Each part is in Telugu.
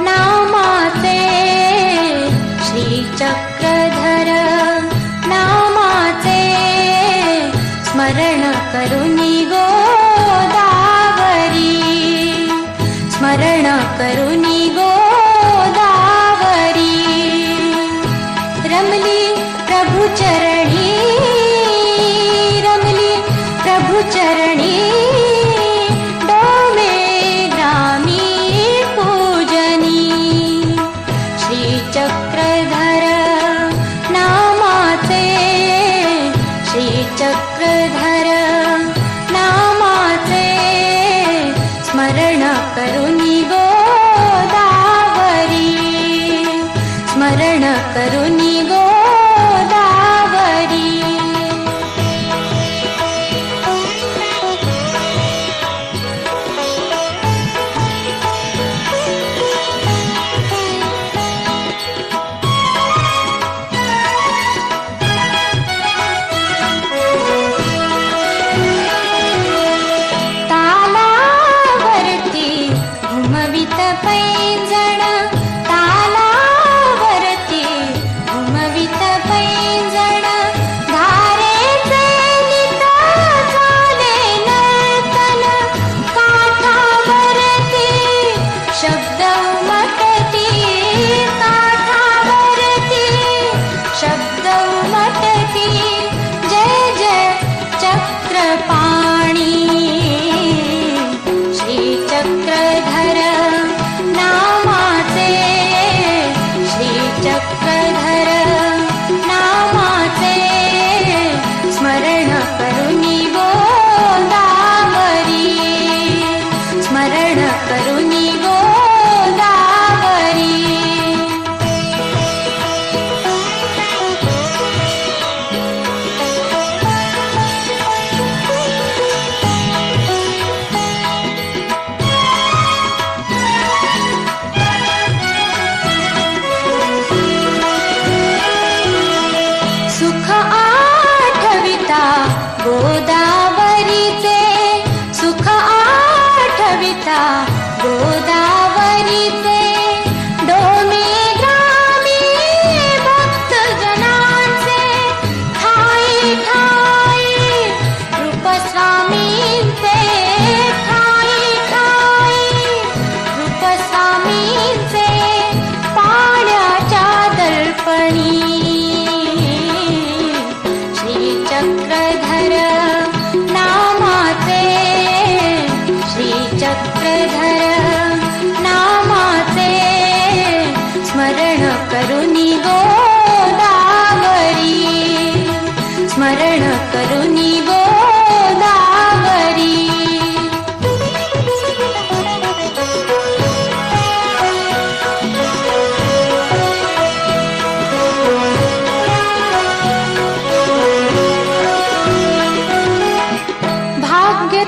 नामाते श्रीचक्रधर नामाते स्मरणो दावरी। स्मरणो दावरी। रमली प्रभुचरणी రమణ కరుణి గోదావరి తాళావర్తి ఉమవితపై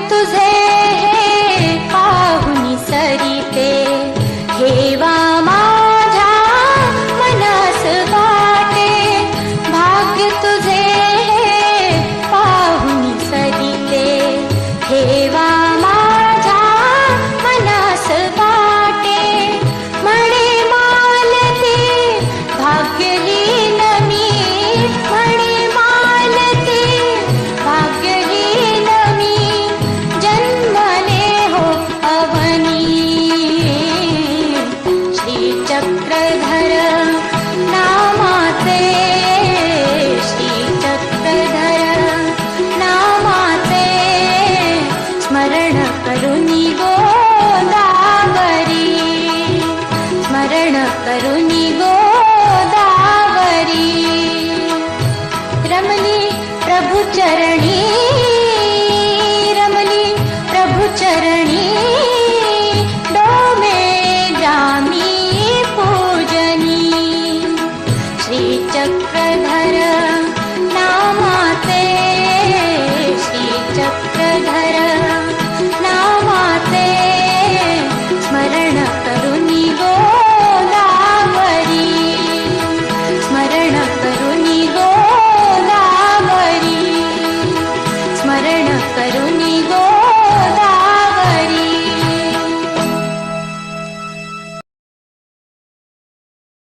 तुझे Everybody